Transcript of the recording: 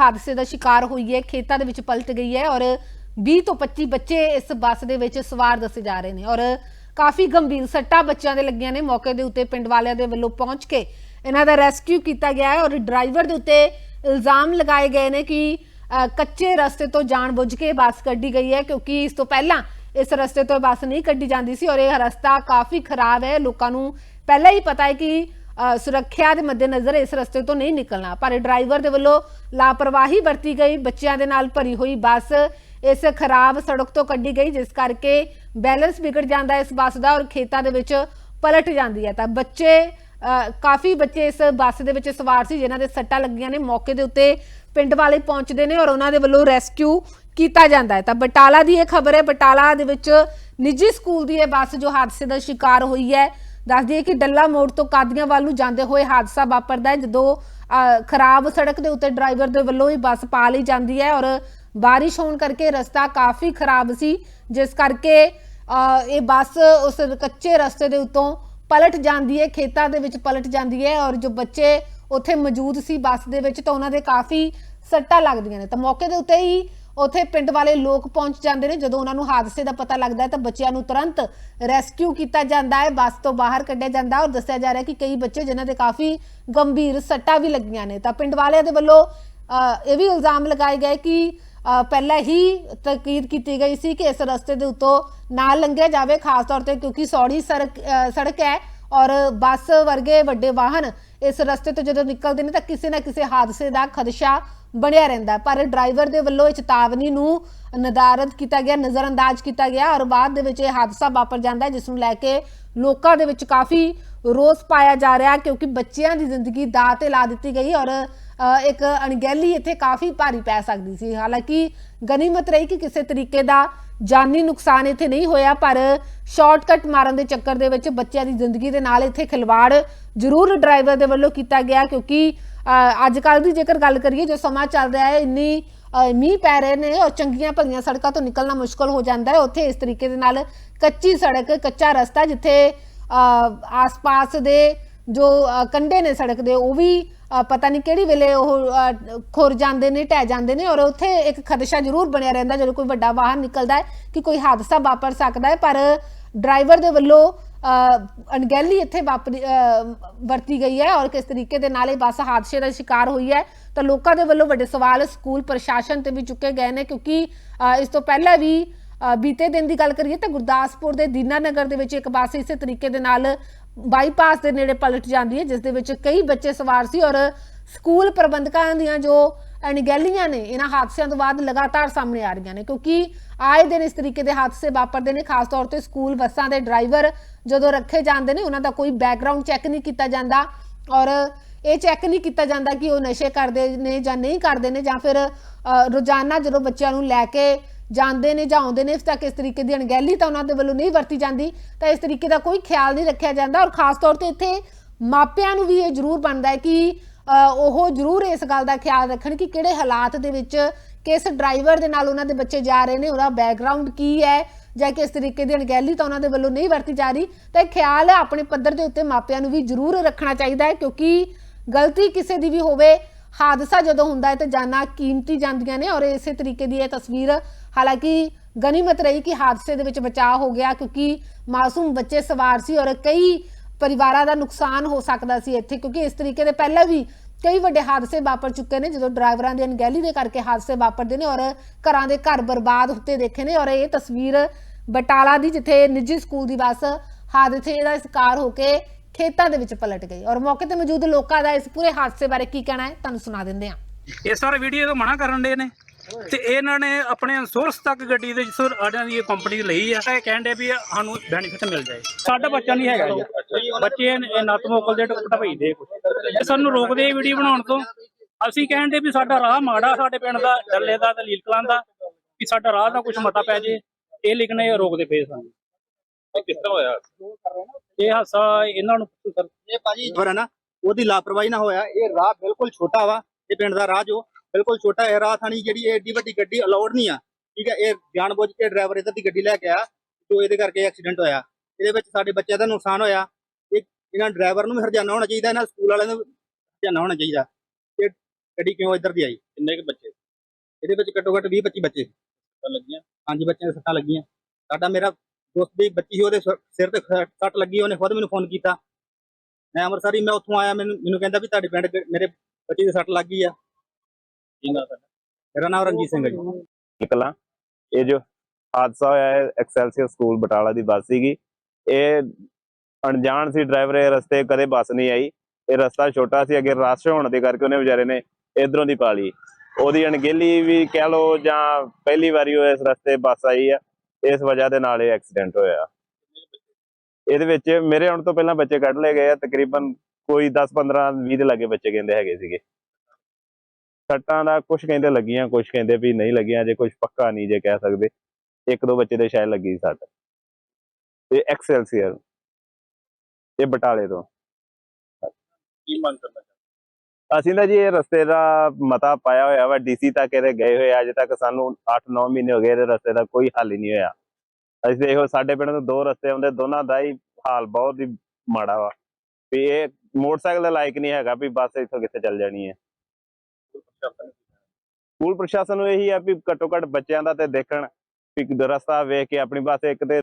ਹਾਦਸੇ ਦਾ ਸ਼ਿਕਾਰ ਹੋਈ ਹੈ, ਖੇਤਾਂ ਦੇ ਵਿੱਚ ਪਲਟ ਗਈ ਹੈ ਔਰ 20 ਤੋਂ 25 ਬੱਚੇ ਇਸ ਬੱਸ ਦੇ ਵਿੱਚ ਸਵਾਰ ਦੱਸੇ ਜਾ ਰਹੇ ਨੇ ਔਰ ਕਾਫੀ ਗੰਭੀਰ ਸੱਟਾਂ ਬੱਚਿਆਂ ਦੇ ਲੱਗੀਆਂ ਨੇ। ਮੌਕੇ ਦੇ ਉੱਤੇ ਪਿੰਡ ਵਾਲਿਆਂ ਦੇ ਵੱਲੋਂ ਪਹੁੰਚ ਕੇ ਇਹਨਾਂ ਦਾ ਰੈਸਕਿਊ ਕੀਤਾ ਗਿਆ ਹੈ ਔਰ ਡਰਾਈਵਰ ਦੇ ਉੱਤੇ ਇਲਜ਼ਾਮ ਲਗਾਏ ਗਏ ਨੇ ਕਿ ਕੱਚੇ ਰਸਤੇ ਤੋਂ ਜਾਣਬੁੱਝ ਕੇ ਬੱਸ ਕੱਢੀ ਗਈ ਹੈ ਕਿਉਂਕਿ ਇਸ ਤੋਂ ਪਹਿਲਾਂ ਇਸ ਰਸਤੇ ਤੋਂ ਬੱਸ ਨਹੀਂ ਕੱਢੀ ਜਾਂਦੀ ਸੀ ਔਰ ਇਹ ਰਸਤਾ ਕਾਫੀ ਖਰਾਬ ਹੈ। ਲੋਕਾਂ ਨੂੰ ਪਹਿਲਾਂ ਹੀ ਪਤਾ ਹੈ ਕਿ ਸੁਰੱਖਿਆ ਦੇ ਮੱਦੇਨਜ਼ਰ ਇਸ ਰਸਤੇ ਤੋਂ ਨਹੀਂ ਨਿਕਲਣਾ। ਪਰ ਡਰਾਈਵਰ ਦੇ ਵੱਲੋਂ ਲਾਪਰਵਾਹੀ ਵਰਤੀ ਗਈ, ਬੱਚਿਆਂ ਦੇ ਨਾਲ ਭਰੀ ਹੋਈ ਬੱਸ ਇਸ ਖਰਾਬ ਸੜਕ ਤੋਂ ਕੱਢੀ ਗਈ, ਜਿਸ ਕਰਕੇ ਬੈਲੈਂਸ ਵਿਗੜ ਜਾਂਦਾ ਇਸ ਬੱਸ ਦਾ ਔਰ ਖੇਤਾਂ ਦੇ ਵਿੱਚ ਪਲਟ ਜਾਂਦੀ ਹੈ। ਤਾਂ ਬੱਚੇ ਕਾਫੀ ਬੱਚੇ ਇਸ ਬੱਸ ਦੇ ਵਿੱਚ ਸਵਾਰ ਸੀ, ਜਿਨ੍ਹਾਂ ਦੇ ਸੱਟਾਂ ਲੱਗੀਆਂ ਨੇ, ਮੌਕੇ ਦੇ ਉੱਤੇ ਪਿੰਡ ਵਾਲੇ ਪਹੁੰਚਦੇ ਨੇ ਔਰ ਉਹਨਾਂ ਦੇ ਵੱਲੋਂ ਰੈਸਕਿਊ ਕੀਤਾ ਜਾਂਦਾ ਹੈ। ਤਾਂ ਬਟਾਲਾ ਦੀ ਇਹ ਖਬਰ ਹੈ, ਬਟਾਲਾ ਦੇ ਵਿੱਚ ਨਿੱਜੀ ਸਕੂਲ ਦੀ ਇਹ ਬੱਸ ਜੋ ਹਾਦਸੇ ਦਾ ਸ਼ਿਕਾਰ ਹੋਈ ਹੈ ਦੱਸ ਦਈਏ ਕਿ ਡੱਲਾ ਮੋੜ ਤੋਂ ਕਾਦੀਆਂ ਵੱਲ ਨੂੰ ਜਾਂਦੇ ਹੋਏ ਹਾਦਸਾ ਵਾਪਰਦਾ ਹੈ, ਜਦੋਂ ਖਰਾਬ ਸੜਕ ਦੇ ਉੱਤੇ ਡਰਾਈਵਰ ਦੇ ਵੱਲੋਂ ਹੀ ਬੱਸ ਪਾ ਲਈ ਜਾਂਦੀ ਹੈ ਔਰ ਬਾਰਿਸ਼ ਹੋਣ ਕਰਕੇ ਰਸਤਾ ਕਾਫੀ ਖਰਾਬ ਸੀ, ਜਿਸ ਕਰਕੇ ਇਹ ਬੱਸ ਉਸ ਕੱਚੇ ਰਸਤੇ ਦੇ ਉੱਤੋਂ ਪਲਟ ਜਾਂਦੀ ਹੈ, ਖੇਤਾਂ ਦੇ ਵਿੱਚ ਪਲਟ ਜਾਂਦੀ ਹੈ ਔਰ ਜੋ ਬੱਚੇ ਉੱਥੇ ਮੌਜੂਦ ਸੀ ਬੱਸ ਦੇ ਵਿੱਚ ਤਾਂ ਉਹਨਾਂ ਦੇ ਕਾਫੀ ਸੱਟਾਂ ਲੱਗਦੀਆਂ ਨੇ। ਤਾਂ ਮੌਕੇ ਦੇ ਉੱਤੇ ਹੀ ਉੱਥੇ ਪਿੰਡ ਵਾਲੇ ਲੋਕ ਪਹੁੰਚ ਜਾਂਦੇ ਨੇ। ਜਦੋਂ ਉਹਨਾਂ ਨੂੰ ਹਾਦਸੇ ਦਾ ਪਤਾ ਲੱਗਦਾ ਹੈ ਤਾਂ ਬੱਚਿਆਂ ਨੂੰ ਤੁਰੰਤ ਰੈਸਕਿਊ ਕੀਤਾ ਜਾਂਦਾ ਹੈ। ਬੱਸ ਤੋਂ ਬਾਹਰ ਕੱਢਿਆ ਜਾਂਦਾ ਔਰ ਦੱਸਿਆ ਜਾ ਰਿਹਾ ਕਿ ਕਈ ਬੱਚੇ ਜਿਨ੍ਹਾਂ ਦੇ ਕਾਫੀ ਗੰਭੀਰ ਸੱਟਾਂ ਵੀ ਲੱਗੀਆਂ ਨੇ। ਤਾਂ ਪਿੰਡ ਵਾਲਿਆਂ ਦੇ ਵੱਲੋਂ ਇਹ ਵੀ ਇਲਜ਼ਾਮ ਲਗਾਏ ਗਏ ਕਿ ਪਹਿਲਾਂ ਹੀ ਤਕੀਦ ਕੀਤੀ ਗਈ ਸੀ ਕਿ ਇਸ ਰਸਤੇ ਦੇ ਉੱਤੋਂ ਨਾ ਲੰਘਿਆ ਜਾਵੇ ਖਾਸ ਤੌਰ ਤੇ ਕਿਉਂਕਿ ਸੌੜੀ ਸੜਕ ਸੜਕ ਹੈ ਔਰ ਬੱਸ ਵਰਗੇ ਵੱਡੇ ਵਾਹਨ ਇਸ ਰਸਤੇ ਤੋਂ ਜਦੋਂ ਨਿਕਲਦੇ ਨੇ ਤਾਂ ਕਿਸੇ ਨਾ ਕਿਸੇ ਹਾਦਸੇ ਦਾ ਖਦਸ਼ਾ ਬਣਿਆ ਰਹਿੰਦਾ ਪਰ ਡਰਾਈਵਰ ਦੇ ਵੱਲੋਂ ਇਹ ਚੇਤਾਵਨੀ ਨੂੰ ਨਦਾਰਦ ਕੀਤਾ ਗਿਆ, ਨਜ਼ਰਅੰਦਾਜ਼ ਕੀਤਾ ਗਿਆ ਔਰ ਬਾਅਦ ਦੇ ਵਿੱਚ ਇਹ ਹਾਦਸਾ ਵਾਪਰ ਜਾਂਦਾ ਜਿਸ ਨੂੰ ਲੈ ਕੇ ਲੋਕਾਂ ਦੇ ਵਿੱਚ ਕਾਫੀ ਰੋਸ ਪਾਇਆ ਜਾ ਰਿਹਾ ਕਿਉਂਕਿ ਬੱਚਿਆਂ ਦੀ ਜ਼ਿੰਦਗੀ ਦਾਅ ਤੇ ਲਾ ਦਿੱਤੀ ਗਈ ਔਰ ਇੱਕ ਅਣਗਹਿਲੀ ਇੱਥੇ ਕਾਫੀ ਭਾਰੀ ਪੈ ਸਕਦੀ ਸੀ। ਹਾਲਾਂਕਿ ਗਨੀਮਤ ਰਹੀ ਕਿ ਕਿਸੇ ਤਰੀਕੇ ਦਾ ਜਾਨੀ ਨੁਕਸਾਨ ਇੱਥੇ ਨਹੀਂ ਹੋਇਆ, ਪਰ ਸ਼ਾਰਟਕਟ ਮਾਰਨ ਦੇ ਚੱਕਰ ਦੇ ਵਿੱਚ ਬੱਚਿਆਂ ਦੀ ਜ਼ਿੰਦਗੀ ਦੇ ਨਾਲ ਇੱਥੇ ਖਿਲਵਾੜ ਜ਼ਰੂਰ ਡਰਾਈਵਰ ਦੇ ਵੱਲੋਂ ਕੀਤਾ ਗਿਆ, ਕਿਉਂਕਿ ਅੱਜ ਕੱਲ ਦੀ ਜੇਕਰ ਗੱਲ ਕਰੀਏ ਜੋ ਸਮਾਂ ਚੱਲ ਰਿਹਾ ਹੈ ਇੰਨੀ ਮੀਂਹ ਪੈ ਰਹੇ ਨੇ ਔਰ ਚੰਗੀਆਂ ਭਲੀਆਂ ਸੜਕਾਂ ਤੋਂ ਨਿਕਲਣਾ ਮੁਸ਼ਕਲ ਹੋ ਜਾਂਦਾ ਹੈ ਉੱਥੇ ਇਸ ਤਰੀਕੇ ਦੇ ਨਾਲ ਕੱਚੀ ਸੜਕ ਕੱਚਾ ਰਸਤਾ ਜਿੱਥੇ ਆਸ-ਪਾਸ ਦੇ ਜੋ ਅ, ਕੰਢੇ ਨੇ ਸੜਕ ਦੇ ਉਹ ਵੀ ਪਤਾ ਨਹੀਂ ਕਿਹੜੀ ਵੇਲੇ ਉਹ ਖੁਰ ਜਾਂਦੇ ਨੇ, ਢਹਿ ਜਾਂਦੇ ਨੇ ਔਰ ਉੱਥੇ ਇੱਕ ਖਦਸ਼ਾ ਜ਼ਰੂਰ ਬਣਿਆ ਰਹਿੰਦਾ ਜਦੋਂ ਕੋਈ ਵੱਡਾ ਵਾਹਨ ਨਿਕਲਦਾ ਹੈ ਕਿ ਕੋਈ ਹਾਦਸਾ ਵਾਪਰ ਸਕਦਾ ਹੈ, ਪਰ ਡਰਾਈਵਰ ਦੇ ਵੱਲੋਂ ਅਣਗਹਿਲੀ ਇੱਥੇ ਵਾਪਰੀ ਵਰਤੀ ਗਈ ਹੈ ਔਰ ਕਿਸ ਤਰੀਕੇ ਦੇ ਨਾਲ ਇਹ ਬੱਸ ਹਾਦਸੇ ਦਾ ਸ਼ਿਕਾਰ ਹੋਈ ਹੈ, ਤਾਂ ਲੋਕਾਂ ਦੇ ਵੱਲੋਂ ਵੱਡੇ ਸਵਾਲ ਸਕੂਲ ਪ੍ਰਸ਼ਾਸਨ ਤੇ ਵੀ ਚੁੱਕੇ ਗਏ ਨੇ ਕਿਉਂਕਿ ਇਸ ਤੋਂ ਪਹਿਲਾਂ ਵੀ ਬੀਤੇ ਦਿਨ ਦੀ ਗੱਲ ਕਰੀਏ ਤਾਂ ਗੁਰਦਾਸਪੁਰ ਦੇ ਦੀਨਾ ਨਗਰ ਦੇ ਵਿੱਚ ਇੱਕ ਬੱਸ ਇਸੇ ਤਰੀਕੇ ਦੇ ਨਾਲ ਬਾਈਪਾਸ ਦੇ ਨੇੜੇ ਪਲਟ ਜਾਂਦੀ ਹੈ, ਜਿਸ ਦੇ ਵਿੱਚ ਕਈ ਬੱਚੇ ਸਵਾਰ ਸੀ ਔਰ ਸਕੂਲ ਪ੍ਰਬੰਧਕਾਂ ਦੀਆਂ ਜੋ ਅਣਗਹਿਲੀਆਂ ਨੇ, ਇਹਨਾਂ ਹਾਦਸਿਆਂ ਤੋਂ ਬਾਅਦ ਲਗਾਤਾਰ ਸਾਹਮਣੇ ਆ ਰਹੀਆਂ ਨੇ, ਕਿਉਂਕਿ ਆਏ ਦਿਨ ਇਸ ਤਰੀਕੇ ਦੇ ਹਾਦਸੇ ਵਾਪਰਦੇ ਨੇ, ਖਾਸ ਤੌਰ ਤੇ ਸਕੂਲ ਬੱਸਾਂ ਦੇ ਡਰਾਈਵਰ ਜਦੋਂ ਰੱਖੇ ਜਾਂਦੇ ਨੇ, ਉਹਨਾਂ ਦਾ ਕੋਈ ਬੈਕਗ੍ਰਾਉਂਡ ਚੈੱਕ ਨਹੀਂ ਕੀਤਾ ਜਾਂਦਾ ਔਰ ਇਹ ਚੈੱਕ ਨਹੀਂ ਕੀਤਾ ਜਾਂਦਾ ਕਿ ਉਹ ਨਸ਼ੇ ਕਰਦੇ ਨੇ ਜਾਂ ਨਹੀਂ ਕਰਦੇ ਨੇ ਜਾਂ ਫਿਰ ਰੋਜ਼ਾਨਾ ਜਦੋਂ ਬੱਚਿਆਂ ਨੂੰ ਲੈ ਕੇ ਜਾਂਦੇ ਨੇ ਜਾਂ ਆਉਂਦੇ ਨੇ, ਇਸ ਤੱਕ ਇਸ ਤਰੀਕੇ ਦੀ ਅਣਗਹਿਲੀ ਤਾਂ ਉਹਨਾਂ ਦੇ ਵੱਲੋਂ ਨਹੀਂ ਵਰਤੀ ਜਾਂਦੀ, ਤਾਂ ਇਸ ਤਰੀਕੇ ਦਾ ਕੋਈ ਖਿਆਲ ਨਹੀਂ ਰੱਖਿਆ ਜਾਂਦਾ ਔਰ ਖਾਸ ਤੌਰ ਤੇ ਇੱਥੇ ਮਾਪਿਆਂ ਨੂੰ ਵੀ ਇਹ ਜ਼ਰੂਰ ਬਣਦਾ ਹੈ ਕਿ ਉਹ ਜ਼ਰੂਰ ਇਸ ਗੱਲ ਦਾ ਖਿਆਲ ਰੱਖਣ ਕਿ ਕਿਹੜੇ ਹਾਲਾਤ ਦੇ ਵਿੱਚ ਕਿਸ ਡਰਾਈਵਰ ਦੇ ਨਾਲ ਉਹਨਾਂ ਦੇ ਬੱਚੇ ਜਾ ਰਹੇ ਨੇ, ਉਹਦਾ ਬੈਕਗ੍ਰਾਉਂਡ ਕੀ ਹੈ ਜਾਂ ਕਿਸ ਤਰੀਕੇ ਦੀ ਅਣਗਹਿਲੀ ਤਾਂ ਉਹਨਾਂ ਦੇ ਵੱਲੋਂ ਨਹੀਂ ਵਰਤੀ ਜਾ ਰਹੀ, ਤਾਂ ਇਹ ਖਿਆਲ ਆਪਣੇ ਪੱਧਰ ਦੇ ਉੱਤੇ ਮਾਪਿਆਂ ਨੂੰ ਵੀ ਜ਼ਰੂਰ ਰੱਖਣਾ ਚਾਹੀਦਾ ਹੈ ਕਿਉਂਕਿ ਗਲਤੀ ਕਿਸੇ ਦੀ ਵੀ ਹੋਵੇ ਹਾਦਸਾ ਜਦੋਂ ਹੁੰਦਾ ਹੈ ਤਾਂ ਜਾਨਾਂ ਕੀਮਤੀ ਜਾਂਦੀਆਂ ਨੇ ਔਰ ਇਸੇ ਤਰੀਕੇ ਦੀ ਇਹ ਤਸਵੀਰ ਹਾਲਾਂਕਿ ਗਨੀਮਤ ਰਹੀ ਕਿ ਹਾਦਸੇ ਦੇ ਵਿੱਚ ਬਚਾਅ ਹੋ ਗਿਆ ਕਿਉਂਕਿ ਮਾਸੂਮ ਬੱਚੇ ਸਵਾਰ ਸੀ ਔਰ ਕਈ ਪਰਿਵਾਰਾਂ ਦਾ ਨੁਕਸਾਨ ਹੋ ਸਕਦਾ ਸੀ ਇੱਥੇ ਕਿਉਂਕਿ ਇਸ ਤਰੀਕੇ ਦੇ ਪਹਿਲਾਂ ਵੀ ਕਈ ਵੱਡੇ ਹਾਦਸੇ ਵਾਪਰ ਚੁੱਕੇ ਨੇ ਜਦੋਂ ਡਰਾਈਵਰਾਂ ਦੀ ਅਣਗਹਿਲੀ ਦੇ ਕਰਕੇ ਹਾਦਸੇ ਵਾਪਰਦੇ ਨੇ ਔਰ ਘਰਾਂ ਦੇ ਘਰ ਬਰਬਾਦ ਹੁੰਦੇ ਦੇਖੇ ਨੇ ਔਰ ਇਹ ਤਸਵੀਰ ਬਟਾਲਾ ਦੀ ਜਿੱਥੇ ਨਿੱਜੀ ਸਕੂਲ ਦੀ ਬੱਸ ਹਾਦਸੇ ਦਾ ਸ਼ਿਕਾਰ ਹੋ ਕੇ ਖੇਤਾਂ ਦੇ ਵਿੱਚ ਪਲਟ ਗਈ ਔਰ ਮੌਕੇ ਤੇ ਮੌਜੂਦ ਲੋਕਾਂ ਦਾ ਇਸ ਪੂਰੇ ਹਾਦਸੇ ਬਾਰੇ ਕੀ ਕਹਿਣਾ ਹੈ, ਤੁਹਾਨੂੰ ਸੁਣਾ ਦਿੰਦੇ ਹਾਂ। ਇਹ ਸਾਰੇ ਵੀਡੀਓ ਤੋਂ ਮਨਾ ਕਰਨ ਦੇ ਨੇ ਤੇ ਇਹਨਾਂ ਨੇ ਆਪਣੇ ਸੋਰਸ ਤੱਕ ਗੱਡੀ ਦੇ ਜਿਸੋਂ ਆਡਿਆਂ ਦੀ ਇਹ ਕੰਪਨੀ ਲਈ ਆ ਇਹ ਕਹਿੰਦੇ ਵੀ ਸਾਨੂੰ ਬੈਨੀਫਿਟ ਮਿਲ ਜਾਏ। ਸਾਡਾ ਬੱਚਾ ਨਹੀਂ ਹੈਗਾ ਜੀ। ਬੱਚੇ ਇਹ ਨੱਤ ਮੋਕਲ ਦੇ ਟੁਕਟਾ ਭਈਦੇ ਇਹ ਸਾਨੂੰ ਰੋਕਦੇ ਇਹ ਵੀਡੀਓ ਬਣਾਉਣ ਤੋਂ। ਅਸੀਂ ਕਹਿੰਦੇ ਵੀ ਸਾਡਾ ਰਾਹ ਮਾੜਾ, ਸਾਡੇ ਪਿੰਡ ਦਾ, ਡੱਲੇ ਦਾ ਤੇ ਕਲਾਂ ਦਾ, ਵੀ ਸਾਡਾ ਰਾਹ ਦਾ ਕੁਝ ਮਤਾ ਪੈ ਜੇ। ਇਹ ਲਿਖਣੇ ਰੋਕਦੇ ਪਏ ਸਾਨੂੰ। ਕਿਸ ਤਰ੍ਹਾਂ ਹੋਇਆ? ਇਹ ਹਾਸਾ ਇਹਨਾਂ ਨੂੰ ਪੁੱਛੋ ਸਰ। ਇਹ ਭਾਜੀ ਪਰ ਹੈ ਨਾ ਉਹਦੀ ਲਾਪਰਵਾਹੀ ਨਾ ਹੋਇਆ ਇਹ ਰਾਹ ਬਿਲਕੁਲ ਛੋਟਾ ਵਾ ਇਹ ਪਿੰਡ ਦਾ ਰਾਹ ਜੋ ਬਿਲਕੁਲ ਛੋਟਾ ਹੈ ਰਾਹ ਥਾਣੀ ਜਿਹੜੀ ਇਹ ਏਡੀ ਵੱਡੀ ਗੱਡੀ ਅਲਾਉਡ ਨਹੀਂ ਆ ਠੀਕ ਹੈ ਇਹ ਜਾਣਬੁੱਝ ਕੇ ਡਰਾਈਵਰ ਇੱਧਰ ਦੀ ਗੱਡੀ ਲੈ ਕੇ ਆ ਜੋ ਇਹਦੇ ਕਰਕੇ ਐਕਸੀਡੈਂਟ ਹੋਇਆ ਇਹਦੇ ਵਿੱਚ ਸਾਡੇ ਬੱਚਿਆਂ ਦਾ ਨੁਕਸਾਨ ਹੋਇਆ ਇਹ ਇਹਨਾਂ ਡਰਾਈਵਰ ਨੂੰ ਵੀ ਹਰਜਾਨਾ ਹੋਣਾ ਚਾਹੀਦਾ ਇਹਨਾਂ ਸਕੂਲ ਵਾਲਿਆਂ ਨੂੰ ਹਰਜਾਨਾ ਹੋਣਾ ਚਾਹੀਦਾ ਤੇ ਗੱਡੀ ਕਿਉਂ ਇੱਧਰ ਦੀ ਆਈ? ਕਿੰਨੇ ਕੁ ਬੱਚੇ? ਇਹਦੇ ਵਿੱਚ ਘੱਟੋ ਘੱਟ 20 25 ਬੱਚੇ। ਲੱਗੀਆਂ? ਪੰਜ ਬੱਚਿਆਂ ਦੇ ਸੱਟਾਂ ਲੱਗੀਆਂ। ਸਾਡਾ ਮੇਰਾ ਦੋਸਤ ਦੀ ਬੱਚੀ ਸੀ, ਉਹਦੇ ਸ- ਸਿਰ ਤੇ ਖ- ਸੱਟ ਲੱਗੀ, ਉਹਨੇ ਖੁਦ ਮੈਨੂੰ ਫੋਨ ਕੀਤਾ। ਮੈਂ ਅੰਮ੍ਰਿਤਸਰ, ਮੈਂ ਉੱਥੋਂ ਆਇਆ, ਮੈਨੂੰ ਮੈਨੂੰ ਕਹਿੰਦਾ ਵੀ ਤੁਹਾਡੇ ਪਿੰਡ ਗ- ਮੇਰੇ ਬੱਚੀ ਦੇ ਸੱਟ ਲੱਗੀ ਆ। ਕੀ ਨਾ ਤੁਹਾਡਾ? ਮੇਰਾ ਨਾਮ ਰਣਜੀਤ ਸਿੰਘ ਹੈ ਜੀ। ਕਲਾਂ ਇਹ ਜੋ ਹਾਦਸਾ ਹੋਇਆ ਹੈ, ਐਕਸੈਲਸੀਅਰ ਸਕੂਲ ਬਟਾਲਾ ਦੀ ਬੱਸ ਸੀਗੀ। ਇਹ ਅਣਜਾਣ ਸੀ ਡਰਾਈਵਰ, ਇਹ ਰਸਤੇ ਕਦੇ ਬੱਸ ਨਹੀਂ ਆਈ। ਇਹ ਰਸਤਾ ਛੋਟਾ ਸੀ, ਅੱਗੇ ਰਸ਼ ਹੋਣ ਦੇ ਕਰਕੇ ਉਹਨੇ ਵਿਚਾਰੇ ਨੇ ਇਧਰੋਂ ਦੀ ਪਾ ਲਈ। ਉਹਦੀ ਅਣਗਹਿਲੀ ਵੀ ਕਹਿ ਲੋ ਜਾਂ ਪਹਿਲੀ ਵਾਰੀ ਉਹ ਇਸ ਰਸਤੇ ਬੱਸ ਆਈ ਆ। ਇਸ ਵਜ੍ਹਾ ਦੇ ਨਾਲ ਇਹ ਐਕਸੀਡੈਂਟ ਹੋਇਆ। ਇਹਦੇ ਵਿੱਚ ਮੇਰੇ ਆਉਣ ਤੋਂ ਪਹਿਲਾਂ ਬੱਚੇ ਕੱਢ ਲਏ ਗਏ ਆ, ਤਕਰੀਬਨ ਕੋਈ 10 15 20 ਦੇ ਲਾਗੇ ਬੱਚੇ ਕਹਿੰਦੇ ਹੈਗੇ ਸੀਗੇ। ਸੱਟਾਂ ਦਾ ਕੁਝ ਕਹਿੰਦੇ ਲੱਗੀਆਂ ਕੁਝ ਕਹਿੰਦੇ ਵੀ ਨਹੀਂ ਲੱਗੀਆਂ ਜੇ ਕੁਝ ਪੱਕਾ ਨਹੀਂ ਜੇ ਕਹਿ ਸਕਦੇ। ਇੱਕ ਦੋ ਬੱਚੇ ਦੇ ਸ਼ਾਇਦ ਲੱਗੀ ਸੱਟ। ਤੇ ਐਕਸੈਲਸੀਅਰ ਇਹ ਬਟਾਲੇ ਤੋਂ। ਕੀ ਮੰਗ ਕਰਨਾ ਅਸੀਂ ਤਾਂ ਜੀ ਇਹ ਰਸਤੇ ਦਾ ਮਤਾ ਪਾਇਆ ਹੋਇਆ ਵਾ ਡੀਸੀ ਤੱਕ ਇਹਦੇ ਗਏ ਹੋਏ ਆ, ਅਜੇ ਤੱਕ ਸਾਨੂੰ 8-9 ਮਹੀਨੇ ਹੋ ਗਏ ਇਹਦੇ ਰਸਤੇ ਦਾ ਕੋਈ ਹੱਲ ਹੀ ਨਹੀਂ ਹੋਇਆ। ਅਸੀਂ ਦੇਖੋ ਸਾਡੇ ਪਿੰਡ ਤੋਂ ਦੋ ਰਸਤੇ ਆਉਂਦੇ ਦੋਨਾਂ ਦਾ ਹੀ ਹਾਲ ਬਹੁਤ ਹੀ ਮਾੜਾ ਵਾ। ਵੀ ਇਹ ਮੋਟਰਸਾਈਕਲ ਦੇ ਲਾਇਕ ਨਹੀਂ ਹੈਗਾ ਵੀ ਬੱਸ ਇੱਥੋਂ ਕਿੱਥੇ ਚੱਲ ਜਾਣੀ ਹੈ। ਸਕੂਲ ਪ੍ਰਸ਼ਾਸਨ ਨੂੰ ਇਹੀ ਆ ਵੀ ਘੱਟੋ ਘੱਟ ਬੱਚਿਆਂ ਦਾ ਤੇ ਦੇਖਣ ਵੀ ਰਸਤਾ ਵੇਖ ਕੇ ਆਪਣੀ ਬੱਸ ਇੱਕ ਤੇ